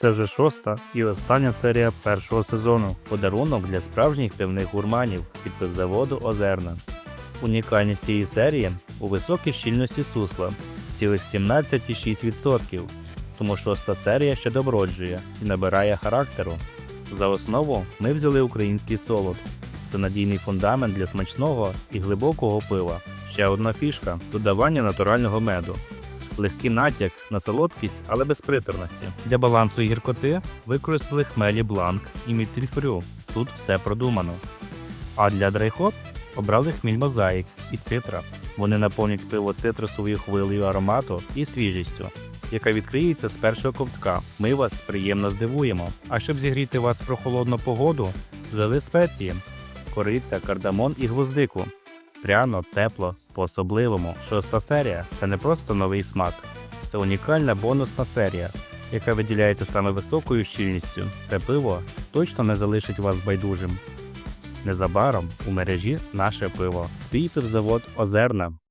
Це вже шоста і остання серія першого сезону. Подарунок для справжніх пивних гурманів від пивзаводу Озерна. Унікальність цієї серії у високій щільності сусла цілих 17,6%, тому шоста серія ще доброджує і набирає характеру. За основу ми взяли український солод. Це надійний фундамент для смачного і глибокого пива. Ще одна фішка додавання натурального меду. Легкий натяк на солодкість, але без приторності. Для балансу гіркоти використали хмелі бланк і мітільфрю. Тут все продумано. А для драйхоп обрали хміль мозаїк і цитра. Вони наповнять пиво цитрусовою хвилею аромату і свіжістю, яка відкриється з першого ковтка. Ми вас приємно здивуємо. А щоб зігріти вас про холодну погоду, вжили спеції: кориця, кардамон і гвоздику. Пряно, тепло, по-особливому. Шоста серія це не просто новий смак, це унікальна бонусна серія, яка виділяється саме високою щільністю. Це пиво точно не залишить вас байдужим. Незабаром у мережі наше пиво. Твій пивзавод Озерна.